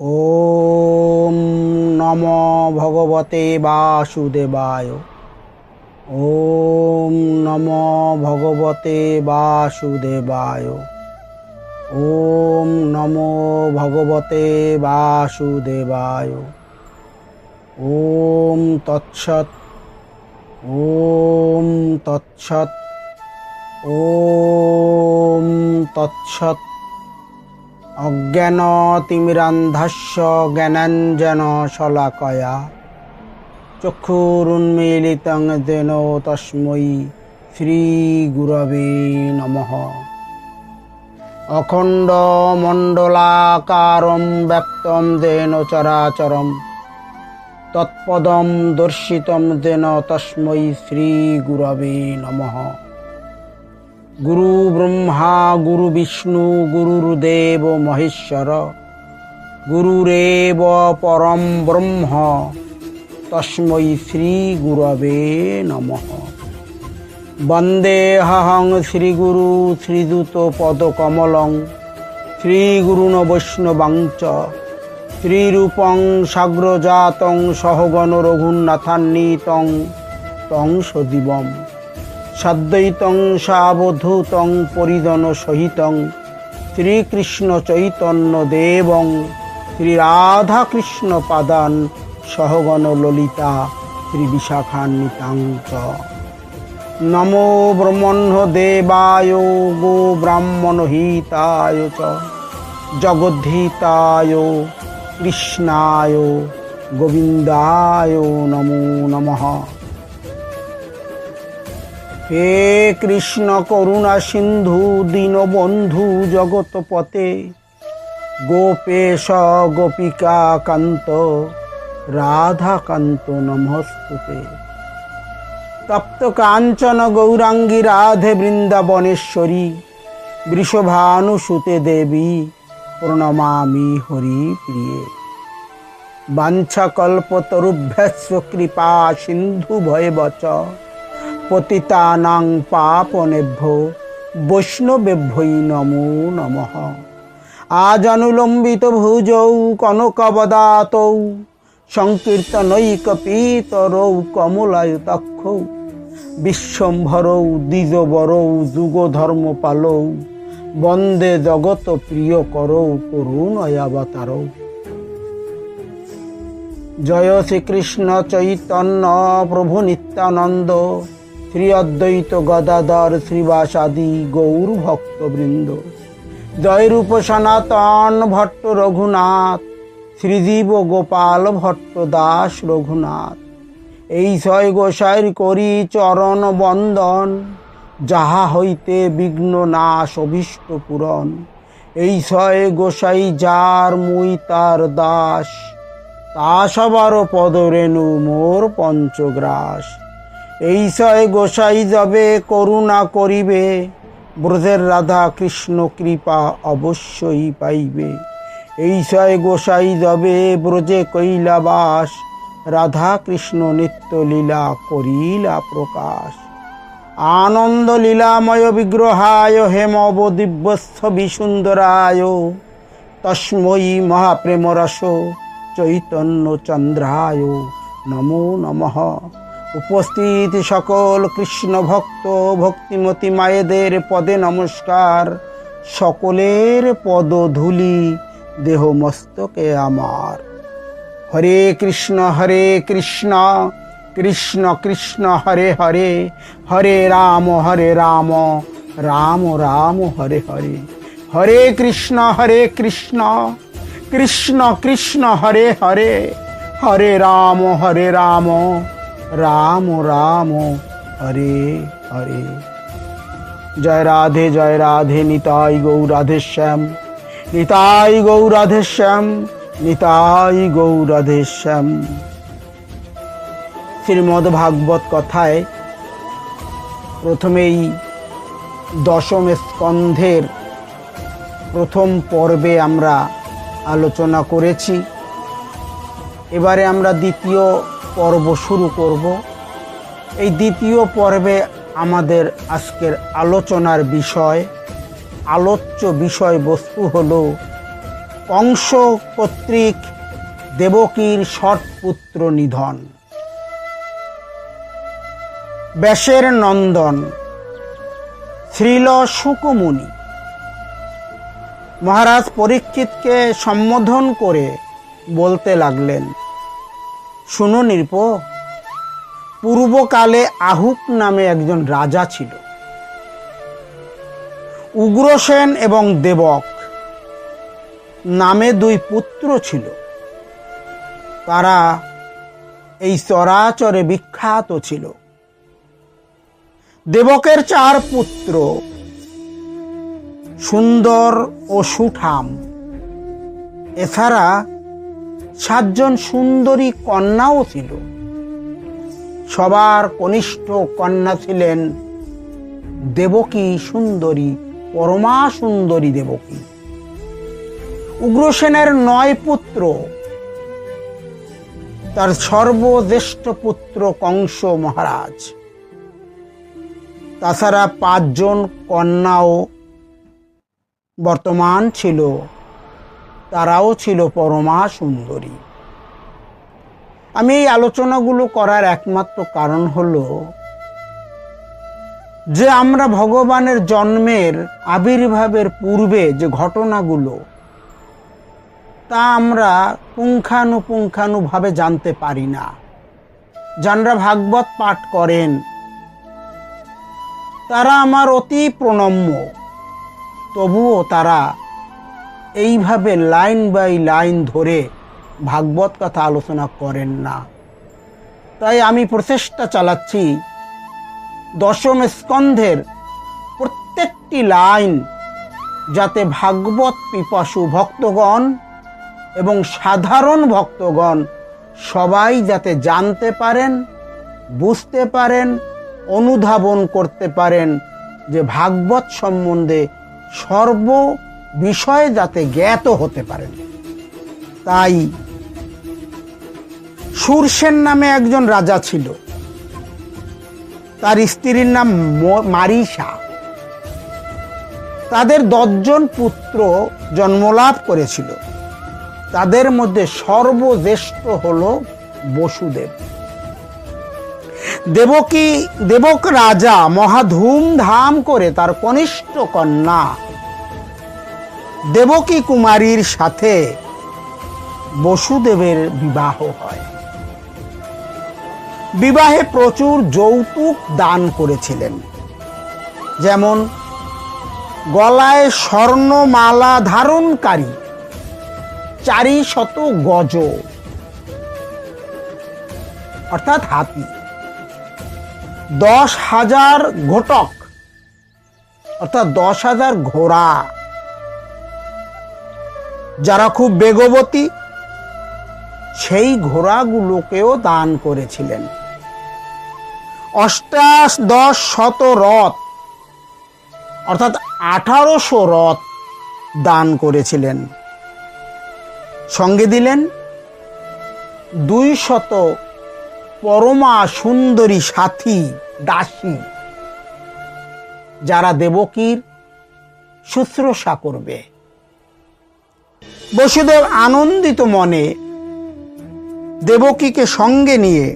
ওম নম ভগবতে বাসুদেবায়। ওম নম ভগবতে বাসুদেবায়। ওম নম ভগবতে বাসুদেবায়। ওম তৎসৎ। ওম তৎসৎ। ওম তৎসৎ। অজ্ঞান তিমিরান্ধাস্য জ্ঞানাঞ্জন শলাকয়া। চক্ষুরুন্মীলিতং যেন তস্মৈ শ্রীগুরবে নমঃ। অখণ্ড মণ্ডলাকারম ব্যক্তম যেন চরাচরম। তৎপদম দর্শিতম যেন তস্মৈ শ্রীগুরবে নমঃ। গুরু ব্রহ্মা গুরু বিষ্ণু গুরুদেব মহেশ্বর গুরুরেব পরম ব্রহ্ম তস্মৈ শ্রী গুরবে নমঃ বন্দেহং শ্রীগুরু শ্রীদূত পদকমলং শ্রীগুরুণ বৈষ্ণবাঞ্চ শ্রীরূপং সাগ্রজাতং সহগণ রঘুনাথান্বিতং তং সদীবম সাদ্বৈতং সাবধূতং পরিদন সহিতং, শ্রীকৃষ্ণ চৈতন্য দেবং শ্রীরাধাকৃষ্ণ পাদান সহগণ ললিতা শ্রী বিশাখান্বিতাঙ্চ নমো ব্রহ্মণ্য দেবায় গো ব্রাহ্মণ হিতায় চ। জগদ্ধিতায় কৃষ্ণায় গোবিন্দায় নমো নমঃ। হে কৃষ্ণ করুণা সিন্ধু, দীনবন্ধু জগৎপতে গোপেশ গোপিকা কান্ত রাধাকান্ত নমস্তুতে। তপ্ত কাঞ্চন গৌরাঙ্গী রাধে বৃন্দাবনেশ্বরী, বৃষভানুসুতে দেবী, প্রণমামি হরি প্রিয়ে। বাঞ্ছাকল্পতরুভ্যস্ব কৃপা সিন্ধু ভয়ে বচ। পতিতানাং পাপনেভ্য বৈষ্ণবেভ্যই নমো নমঃ। আজানুলম্বিত ভুজৌ কনকবদাতৌ সংকীর্তনৈকপীতরৌ কমলায়ুতক্ষৌ বিশ্বম্ভরৌ দ্বিজবরৌ যুগধর্মপালৌ বন্দে জগত প্রিয় করৌ করুণয়াবতারৌ। জয় শ্রীকৃষ্ণ চৈতন্য প্রভু নিত্যানন্দ শ্রী অদ্বৈত গদাধর শ্রীবাসাদি গৌর ভক্তবৃন্দ। জয় রূপ সনাতন ভট্ট রঘুনাথ, শ্রীজীব গোপাল ভট্ট দাস রঘুনাথ। এই ছয় গোসাইর করি চরণ বন্দন, যাহা হইতে বিঘ্ন নাশ অভীষ্ট পূরণ। এই ছয় গোসাই যার মুই তার দাস, তা সবার পদরেণু মোর পঞ্চগ্রাস। এই সয় গোসাই যাবে, করুণা করিবে। ব্রজের রাধা কৃষ্ণ কৃপা অবশ্যই পাইবে। এই সয় গোসাই যাবে, ব্রজে কৈলাবাস। রাধা কৃষ্ণ নিত্য লীলা করিলা প্রকাশ। আনন্দ লীলাময় বিগ্রহায়, হেমব দিব্যস্থ বিসুন্দরায়। তস্ময়ী মহাপ্রেমরস চৈতন্য চন্দ্রায়। নমো নমঃ। উপস্থিত সকল কৃষ্ণ ভক্ত ভক্তিমতী মায়েদের পদে নমস্কার। সকলের পদ ধুলি দেহ মস্তকে আমার। হরে কৃষ্ণ হরে কৃষ্ণ কৃষ্ণ কৃষ্ণ, হরে হরে হরে রাম হরে রাম রাম রাম, হরে হরে। হরে কৃষ্ণ হরে কৃষ্ণ কৃষ্ণ কৃষ্ণ, হরে হরে হরে রাম হরে রাম। রাম রাম হরে হরে। জয় রাধে জয় রাধে, নিতাই গৌ রাধে শ্যাম নিতাই গৌ রাধে শ্যাম নিতাই গৌ রাধে শ্যাম শ্রীমদ ভাগবত কথায় প্রথমেই দশম স্কন্ধের প্রথম পর্বে আমরা আলোচনা করেছি। এবারে আমরা দ্বিতীয় পর্ব শুরু করব। এই দ্বিতীয় পর্বে আমাদের আজকের আলোচনার বিষয়, আলোচ্য বিষয়বস্তু হল কংস কর্তৃক দেবকীর সৎপুত্র নিধন। ব্যাসের নন্দন, শ্রীল সুকুমুনি। মহারাজ পরীক্ষিতকে সম্বোধন করে বলতে লাগলেন শুনো নির্প, পূর্বকালে আহুক নামে একজন রাজা ছিল। উগ্রসেন এবং দেবক নামে দুই পুত্র ছিল। তারা এই চরাচরে বিখ্যাত ছিল। দেবকের চার পুত্র সুন্দর ও সুঠাম। এছাড়া সাতজন সুন্দরী কন্যাও ছিল। সবার কনিষ্ঠ কন্যা ছিলেন দেবকী সুন্দরী, পরমা সুন্দরী দেবকী। উগ্রসেনের নয় পুত্র। তার সর্বজ্যেষ্ঠ পুত্র কংস মহারাজ। তাছাড়া পাঁচজন কন্যাও বর্তমান ছিল। তারাও ছিল পরমা সুন্দরী। আমি এই আলোচনাগুলো করার একমাত্র কারণ হলো যে আমরা ভগবানের জন্মের আবির্ভাবের পূর্বে যে ঘটনাগুলো, তা আমরা পুঙ্খানুপুঙ্খানুভাবে জানতে পারি না। যারা ভাগবত পাঠ করেন, তারা আমার অতি প্রণম্য, তবুও তারা এইভাবে লাইন বাই লাইন ধরে ভাগবত কথা আলোচনা করেন না। তাই আমি প্রচেষ্টা চালাচ্ছি দশম স্কন্ধের প্রত্যেকটি লাইন যাতে ভাগবত পিপাসু ভক্তগণ এবং সাধারণ ভক্তগণ সবাই যাতে জানতে পারেন, বুঝতে পারেন, অনুধাবন করতে পারেন যে ভাগবত সম্বন্ধে সর্ব বিষয়ে যাতে জ্ঞাত হতে পারেন তাই সুরসেন নামে একজন রাজা ছিল। তার স্ত্রীর নাম মারিসা। তাদের দশজন পুত্র জন্মলাভ করেছিল। তাদের মধ্যে সর্বজ্যেষ্ঠ হল বসুদেব। দেবকী, দেবক রাজা মহা ধুমধাম করে তার কনিষ্ঠ কন্যা দেবকী কুমারীর সাথে বসুদেবের বিবাহ হয়। বিবাহে প্রচুর যৌতুক দান করেছিলেন। যেমন গলায় স্বর্ণমালা ধারণকারী, চারি শত গজ, অর্থাৎ হাতি, দশ হাজার ঘটক, অর্থাৎ দশ হাজার ঘোড়া যারা খুব বেগবতী, সেই ঘোড়াগুলোকেও দান করেছিলেন। অষ্টাশ দশ শত রথ, অর্থাৎ আঠারোশো রথ দান করেছিলেন। সঙ্গে দিলেন দুই শত পরমা সুন্দরী সাথী দাসী, যারা দেবকীর শুশ্রূষা করবে। বসুদেব আনন্দিত মনে দেবকীকে সঙ্গে নিয়ে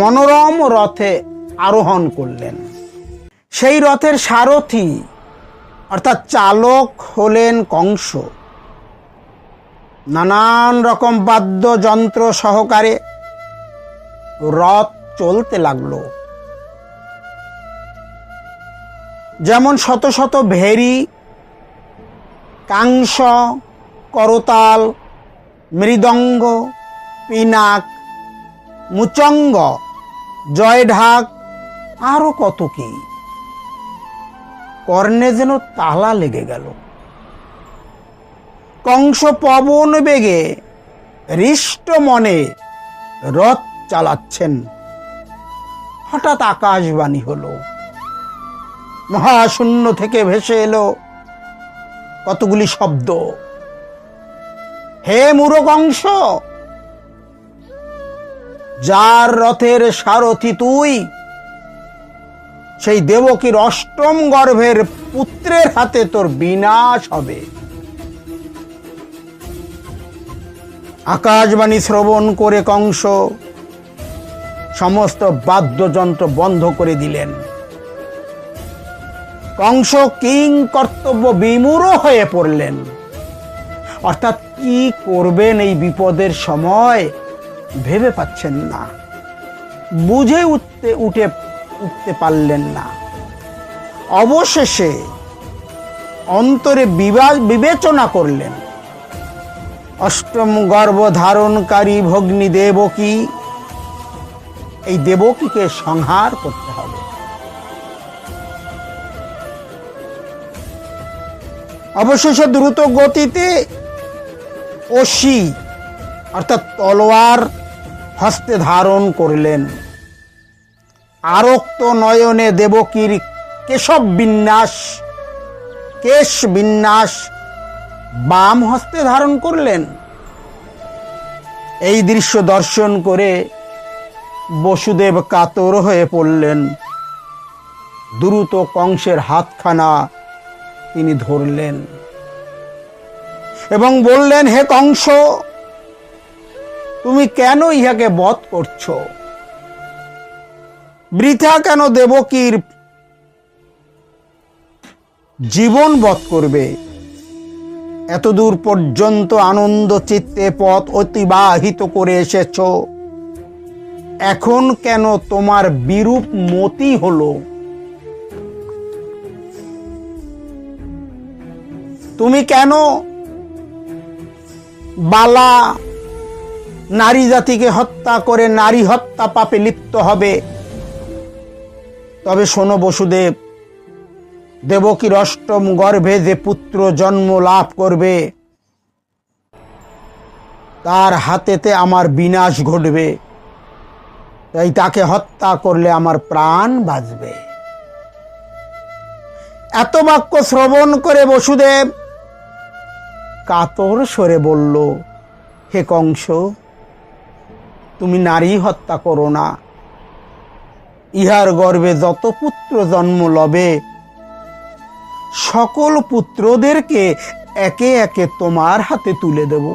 মনোরম রথে আরোহণ করলেন। সেই রথের সারথি, অর্থাৎ চালক হলেন কংস। নানান রকম বাদ্যযন্ত্র সহকারে রথ চলতে লাগল। যেমন শত শত ভেরি কাংস করতাল, মৃদঙ্গ, পিনাক, মুচঙ্গ, জয়ঢাক, আরও কত কি। কর্ণে যেন তালা লেগে গেল। কংস পবন বেগে হৃষ্ট মনে রথ চালাচ্ছেন। হঠাৎ আকাশবাণী হলো। মহাশূন্য থেকে ভেসে এলো কতগুলি শব্দ। হে মুরকংস যার রথের সারথি তুই, সেই দেবকীর অষ্টম গর্ভের পুত্রের হাতে তোর বিনাশ হবে। আকাশবাণী শ্রবণ করে কংস সমস্ত বাদ্যযন্ত্র বন্ধ করে দিলেন। কংস কিং কর্তব্য বিমূঢ় হয়ে পড়লেন। অর্থাৎ কি করবেন এই বিপদের সময়? ভেবে পাচ্ছেন না। বুঝে উঠতে, উঠে, উঠতে পারলেন না। অবশেষে অন্তরে বিবা- বিবেচনা করলেন। অষ্টম গর্ভ ধারণকারী ভগ্নী দেবকী, এই দেবকীকে সংহার করতে হবে। অবশেষে দ্রুত গতিতে অসি অর্থাৎ তলোয়ার হস্তে ধারণ করলেন। আরক্ত নয়নে দেবকীর কেশব বিন্যাস, কেশ বিন্যাস বাম হস্তে ধারণ করলেন। এই দৃশ্য দর্শন করে বসুদেব কাতর হয়ে পড়লেন। দ্রুত কংসের হাতখানা তিনি ধরলেন। এবং বললেন, হে কংস, তুমি কেন ইহাকে বধ করছ? বৃথা কেন দেবকীর জীবন বধ করবে? এতদূর পর্যন্ত আনন্দ চিত্তে পথ অতিবাহিত করে এসেছ। এখন কেন তোমার বিরূপ মতি হলো? তুমি কেন বালা নারী জাতিকে হত্যা করে নারী হত্যা পাপে লিপ্ত হবে। তবে শোনো বসুদেব, দেবকীর অষ্টম গর্ভে যে পুত্র জন্ম লাভ করবে, তার হাতেতে আমার বিনাশ ঘটবে। তাই তাকে হত্যা করলে আমার প্রাণ বাঁচবে। এত বাক্য শ্রবণ করে বসুদেব কাতর সরে বলল, হে কংস, তুমি নারী হত্যা করো না। ইহার গর্ভে যত পুত্র জন্ম লবে, সকল পুত্রদেরকে একে একে তোমার হাতে তুলে দেব।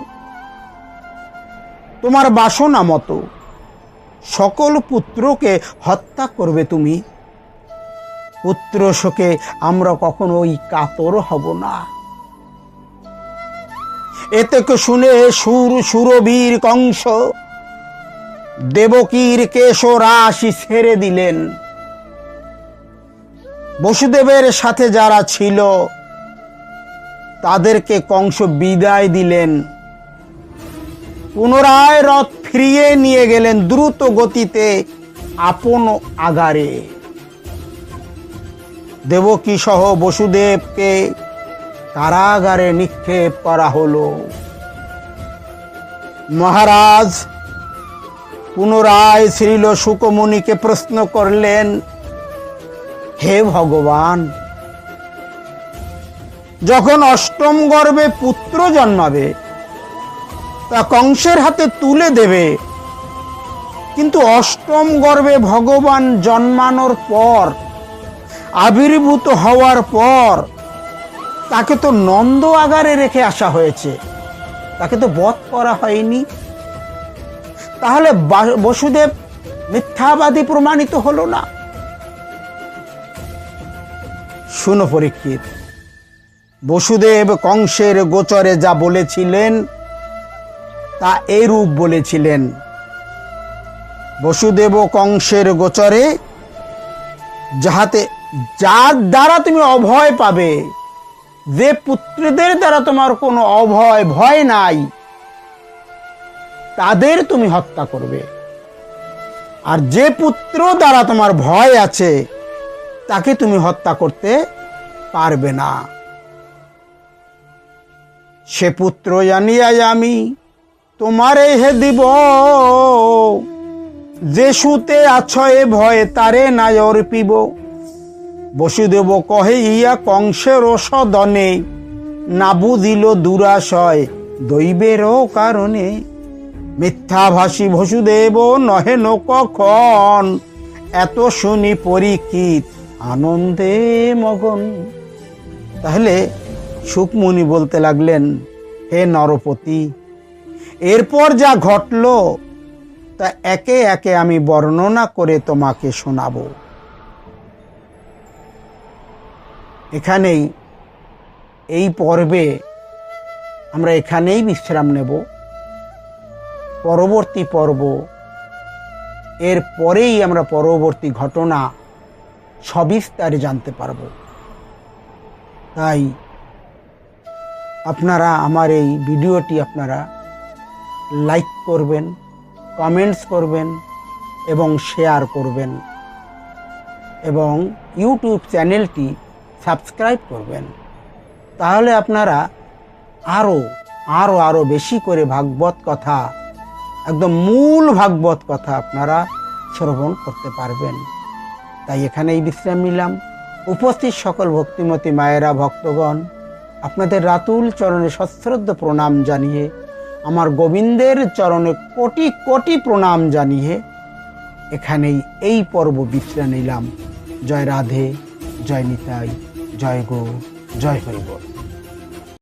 তোমার বাসনা মতো সকল পুত্রকে হত্যা করবে তুমি। পুত্র শোকে আমরা কখনো ওই কাতর হব না। এতে শুনে সুর সুরবীর কংস। দেবকীর কেশ রাশি ছেড়ে দিলেন। বসুদেবের সাথে যারা ছিল, তাদেরকে কংস বিদায় দিলেন। পুনরায় রথ ফিরিয়ে নিয়ে গেলেন দ্রুত গতিতে আপন আগারে। দেবকী সহ বসুদেবকে কারাগারে নিক্ষেপ করা হলো। মহারাজ, পুনরায় শ্রীল সুকমুনিকে প্রশ্ন করলেন, হে ভগবান, যখন অষ্টম গর্ভে পুত্র জন্মাবে, তা কংসের হাতে তুলে দেবে। কিন্তু অষ্টম গর্ভে ভগবান জন্মানোর পর, আবির্ভূত হওয়ার পর তাকে তো নন্দ আগারে রেখে আসা হয়েছে। তাকে তো বধ করা হয়নি। তাহলে বসুদেব মিথ্যাবাদী প্রমাণিত হলো না? শুনো পরীক্ষিত, বসুদেব কংসের গোচরে যা বলেছিলেন, তা এরূপ বলেছিলেন। বসুদেব কংসের গোচরে, যাহাতে যার দ্বারা তুমি অভয় পাবে যে পুত্রদের দ্বারা তোমার কোনো অভয়, ভয় নাই, তাদের তুমি হত্যা করবে। আর যে পুত্র দ্বারা তোমার ভয় আছে, তাকে তুমি হত্যা করতে পারবে না। সে পুত্র জানিয়াই আমি, তোমারে হে দিব। যে সুতে আছো এ ভয়ে, তারে নাই অর্পিব বসুদেব কহে, ইয়া কংসের সদনে নাবু দিল দুরাশয়, দৈবেরও কারণে মিথ্যাভাষী বসুদেব নহে ন কখন? এত শুনি পরীক্ষিত আনন্দে মগন। তাহলে সুকমুনি বলতে লাগলেন, হে নরপতি, এরপর যা ঘটলো, তা একে একে আমি বর্ণনা করে তোমাকে শোনাবো। এখানেই, এই পর্বে আমরা এখানেই বিশ্রাম নেব। পরবর্তী পর্ব, এর পরেই আমরা পরবর্তী ঘটনা সবিস্তারে জানতে পারব। তাই, আপনারা আমার এই ভিডিওটি আপনারা লাইক করবেন, কমেন্টস করবেন এবং শেয়ার করবেন। এবং ইউটিউব চ্যানেলটি সাবস্ক্রাইব করবেন। তাহলে আপনারা আরও আরও আরও বেশি করে ভাগবত কথা, একদম মূল ভাগবত কথা আপনারা শ্রবণ করতে পারবেন। তাই এখানেই বিশ্রাম নিলাম। উপস্থিত সকল ভক্তিমতী মায়েরা, ভক্তগণ, আপনাদের রাতুল চরণে সশ্রদ্ধ প্রণাম জানিয়ে, আমার গোবিন্দের চরণে কোটি কোটি প্রণাম জানিয়ে এখানেই এই পর্ব বিশ্রাম নিলাম। জয় রাধে, জয় নিতাই। জয় গো জয় হরিবল।